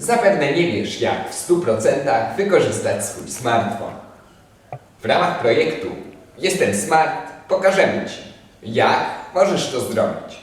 Zapewne nie wiesz, jak w 100% wykorzystać swój smartfon. W ramach projektu Jestem Smart pokażemy Ci, jak możesz to zrobić.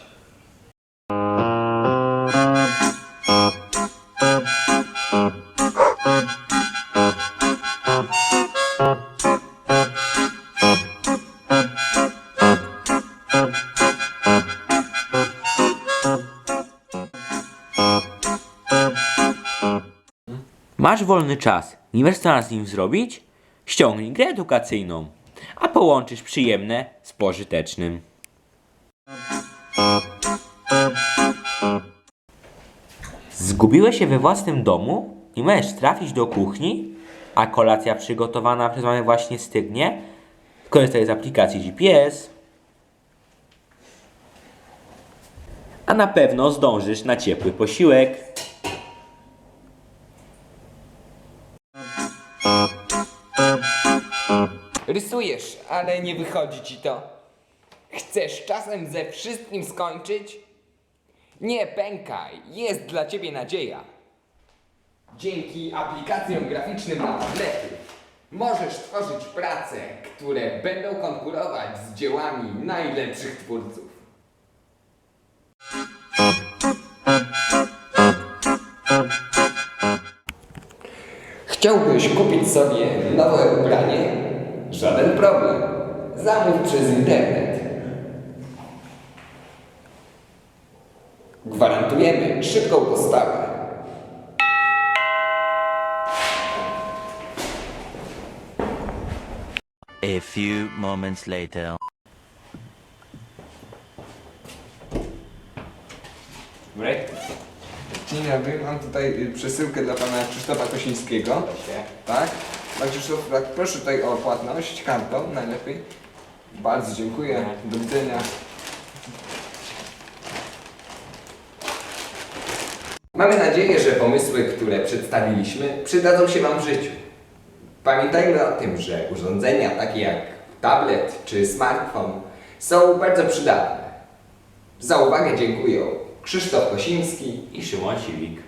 Masz wolny czas, nie wiesz co z nim zrobić? Ściągnij grę edukacyjną, a połączysz przyjemne z pożytecznym. Zgubiłeś się we własnym domu i możesz trafić do kuchni, a kolacja przygotowana przez mamę właśnie stygnie? Korzystaj z aplikacji GPS. A na pewno zdążysz na ciepły posiłek. Rysujesz, ale nie wychodzi ci to. Chcesz czasem ze wszystkim skończyć? Nie pękaj, jest dla ciebie nadzieja. Dzięki aplikacjom graficznym na tablety możesz tworzyć prace, które będą konkurować z dziełami najlepszych twórców. Chciałbyś kupić sobie nowe ubranie? Żaden problem. Zamów przez internet. Gwarantujemy szybką postawę. A few moments later. Dzień dobry, mam tutaj y, przesyłkę dla pana Krzysztofa Kosińskiego. Tak? Pan Krzysztof, tak, proszę tutaj o płatność kartą najlepiej. Bardzo dziękuję. Do widzenia. Mamy nadzieję, że pomysły, które przedstawiliśmy, przydadzą się Wam w życiu. Pamiętajmy o tym, że urządzenia takie jak tablet czy smartfon są bardzo przydatne. Za uwagę dziękuję Krzysztof Kosiński I Szymon Siwik.